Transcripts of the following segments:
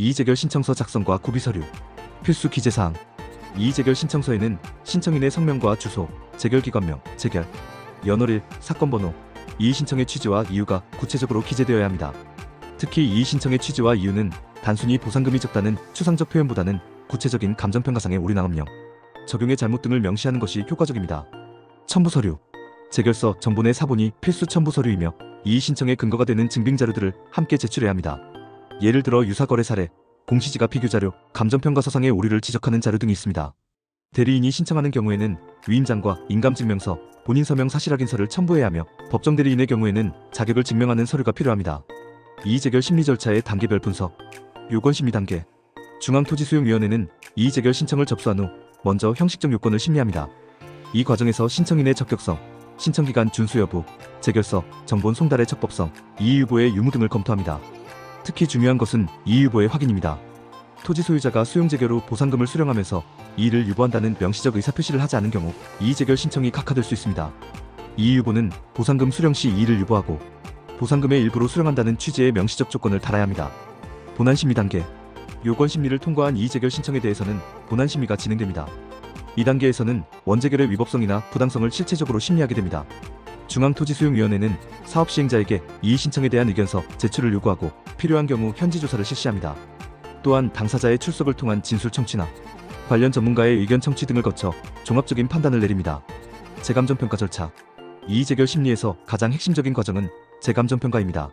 이의재결 신청서 작성과 구비 서류 필수 기재사항 이의재결 신청서에는 신청인의 성명과 주소, 재결기관명, 재결, 연월일, 사건 번호, 이의 신청의 취지와 이유가 구체적으로 기재되어야 합니다. 특히 이의 신청의 취지와 이유는 단순히 보상금이 적다는 추상적 표현보다는 구체적인 감정평가상의 올인항업령, 적용의 잘못 등을 명시하는 것이 효과적입니다. 첨부서류 재결서, 정본의 사본이 필수 첨부서류이며 이의 신청의 근거가 되는 증빙 자료들을 함께 제출해야 합니다. 예를 들어 유사거래 사례, 공시지가 비교자료, 감정평가 서상의 오류를 지적하는 자료 등이 있습니다. 대리인이 신청하는 경우에는 위임장과 인감증명서, 본인 서명 사실 확인서를 첨부해야 하며 법정 대리인의 경우에는 자격을 증명하는 서류가 필요합니다. 이의재결 심리 절차의 단계별 분석, 요건 심의 단계. 중앙토지수용위원회는 이의재결 신청을 접수한 후 먼저 형식적 요건을 심리합니다. 이 과정에서 신청인의 적격성, 신청기간 준수 여부, 재결서, 정본 송달의 적법성, 이의 유보의 유무 등을 검토합니다. 특히 중요한 것은 이의유보의 확인입니다. 토지 소유자가 수용 재결 후 보상금을 수령하면서 이의를 유보한다는 명시적 의사표시를 하지 않은 경우 이의 재결 신청이 각하될 수 있습니다. 이의 유보는 보상금 수령 시 이의를 유보하고 보상금의 일부로 수령한다는 취지의 명시적 조건을 달아야 합니다. 본안 심의 단계 요건 심리를 통과한 이의 재결 신청에 대해서는 본안 심의가 진행됩니다. 이 단계에서는 원재결의 위법성이나 부당성을 실체적으로 심리하게 됩니다. 중앙토지수용위원회는 사업 시행자에게 이의 신청에 대한 의견서 제출을 요구하고 필요한 경우 현지 조사를 실시합니다. 또한 당사자의 출석을 통한 진술 청취나 관련 전문가의 의견 청취 등을 거쳐 종합적인 판단을 내립니다. 재감정 평가 절차 이의 재결 심리에서 가장 핵심적인 과정은 재감정 평가입니다.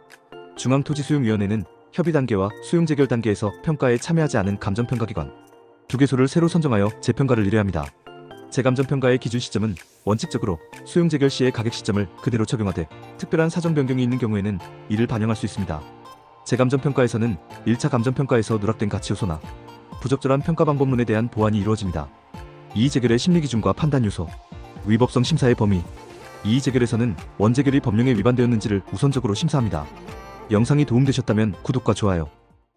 중앙토지수용위원회는 협의 단계와 수용 재결 단계에서 평가에 참여하지 않은 감정 평가 기관 두 개소를 새로 선정하여 재평가를 의뢰합니다. 재감정 평가의 기준 시점은 원칙적으로 수용 재결 시의 가격 시점을 그대로 적용하되 특별한 사정 변경이 있는 경우에는 이를 반영할 수 있습니다. 재감정 평가에서는 1차 감정 평가에서 누락된 가치 요소나 부적절한 평가 방법론에 대한 보완이 이루어집니다. 이의 재결의 심리 기준과 판단 요소, 위법성 심사의 범위, 이의 재결에서는 원재결이 법령에 위반되었는지를 우선적으로 심사합니다. 영상이 도움되셨다면 구독과 좋아요,